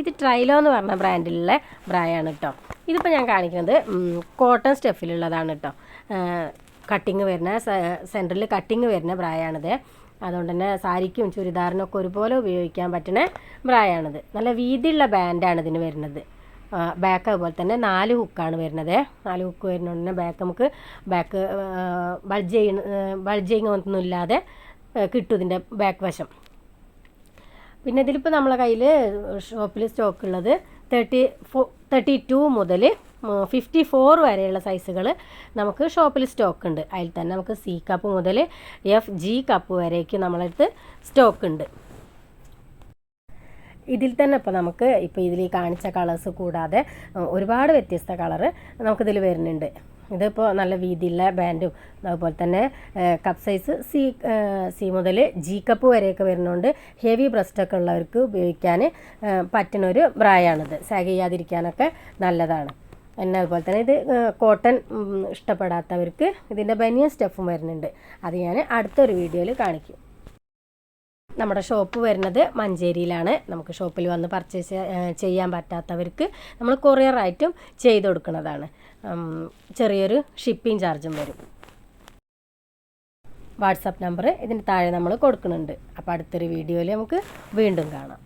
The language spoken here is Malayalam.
ഇത് ട്രൈലോ എന്ന് പറഞ്ഞ ബ്രാൻഡിലുള്ള ബ്രായാണ് കേട്ടോ ഇതിപ്പോൾ ഞാൻ കാണിക്കുന്നത് കോട്ടൺ സ്റ്റഫിലുള്ളതാണ് കേട്ടോ കട്ടിങ് വരുന്ന സെന്ററിൽ കട്ടിങ് വരുന്ന ബ്രായാണിത് അതുകൊണ്ട് തന്നെ സാരിക്കും ചുരിദാറിനൊക്കെ ഒരുപോലെ ഉപയോഗിക്കാൻ പറ്റുന്ന ബ്രായാണിത് നല്ല വീതിയുള്ള ബാൻഡാണ് ഇതിന് വരുന്നത്. ബാക്ക് അതുപോലെ തന്നെ നാല് ഹുക്കാണ് വരുന്നത്. നാല് ഹുക്ക് വരുന്നതുകൊണ്ട് തന്നെ ബാക്ക് നമുക്ക് ബാക്ക് ബൾജ് ചെയ്യുന്ന ബൾജിങ് ഒന്നും ഇല്ലാതെ കിട്ടും ഇതിന്റെ ബാക്ക് വശം. പിന്നെ ഇതിലിപ്പോൾ നമ്മളെ കയ്യിൽ ഷോപ്പിൽ സ്റ്റോക്ക് ഉള്ളത് തേർട്ടി ഫോ തേർട്ടി ടു മുതൽ ഫിഫ്റ്റി ഫോർ വരെയുള്ള സൈസുകൾ നമുക്ക് ഷോപ്പിൽ സ്റ്റോക്ക് ഉണ്ട്. അതിൽ തന്നെ നമുക്ക് സി കപ്പ് മുതൽ എഫ് ജി കപ്പ് വരേക്ക് നമ്മളടുത്ത് സ്റ്റോക്ക് ഉണ്ട്. ഇതിൽ തന്നെ ഇപ്പോൾ നമുക്ക് ഇപ്പോൾ ഇതിൽ കാണിച്ച കളേഴ്സ് കൂടാതെ ഒരുപാട് വ്യത്യസ്ത കളറ് നമുക്കിതിൽ വരുന്നുണ്ട്. ഇതിപ്പോൾ നല്ല വീതിയുള്ള ബാൻഡും അതുപോലെ തന്നെ കപ്പ് സൈസ് സി സി മുതൽ ജി കപ്പ് വരെയൊക്കെ വരുന്നതുകൊണ്ട് ഹെവി ബ്രസ്റ്റൊക്കെ ഉള്ളവർക്ക് ഉപയോഗിക്കാൻ പറ്റുന്ന ഒരു ബ്രായാണിത് സാഗ് ചെയ്യാതിരിക്കാനൊക്കെ നല്ലതാണ്. പിന്നെ അതുപോലെ തന്നെ ഇത് കോട്ടൺ ഇഷ്ടപ്പെടാത്തവർക്ക് ഇതിന്റെ ബനിയൻ സ്റ്റഫും വരുന്നുണ്ട്. അത് ഞാൻ അടുത്തൊരു വീഡിയോയിൽ കാണിക്കും. നമ്മുടെ ഷോപ്പ് വരുന്നത് മഞ്ചേരിയിലാണ്. നമുക്ക് ഷോപ്പിൽ വന്ന് പർച്ചേസ് ചെയ്യാൻ പറ്റാത്തവർക്ക് നമ്മൾ കൊറിയറായിട്ടും ചെയ്ത് കൊടുക്കുന്നതാണ്. ചെറിയൊരു ഷിപ്പിംഗ് ചാർജും വരും. വാട്സപ്പ് നമ്പർ ഇതിന് താഴെ നമ്മൾ കൊടുക്കുന്നുണ്ട്. അപ്പോൾ അടുത്തൊരു വീഡിയോയിൽ നമുക്ക് വീണ്ടും കാണാം.